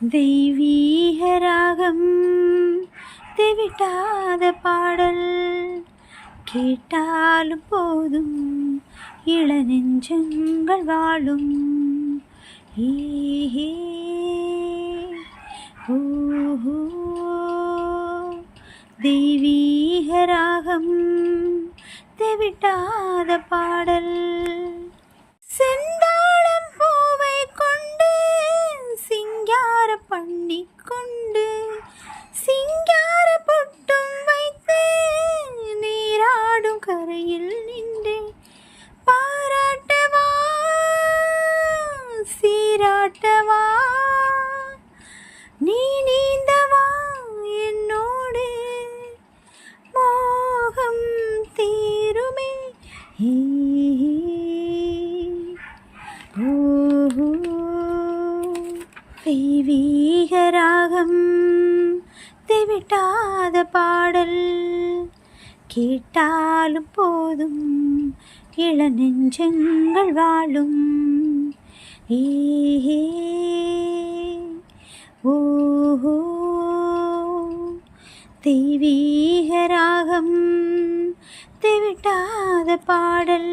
தெய்வீக ராகம் தெவிட்டாத பாடல் கேட்டாலும் போதும் இளநெஞ்சங்கள் வாழும். ஏஹே ஓஹோ தெய்வீக ராகம் தெவிட்டாத பாடல் பண்ணி கொண்டு சிங்கார பொட்டும் வைத்து நீராடும் கரையில் நின்றே பாராட்டவா சீராட்டவா? நீ நீந்தவா என்னோடு? மோகம் தீருமே. ஓ தெய்வீக ராகம் தெவிட்டாத பாடல் கேட்டாலும் போதும் இளநெஞ்சங்கள் வாழும். ஏஹே ஓஹோ தெய்வீக ராகம் தெவிட்டாத பாடல்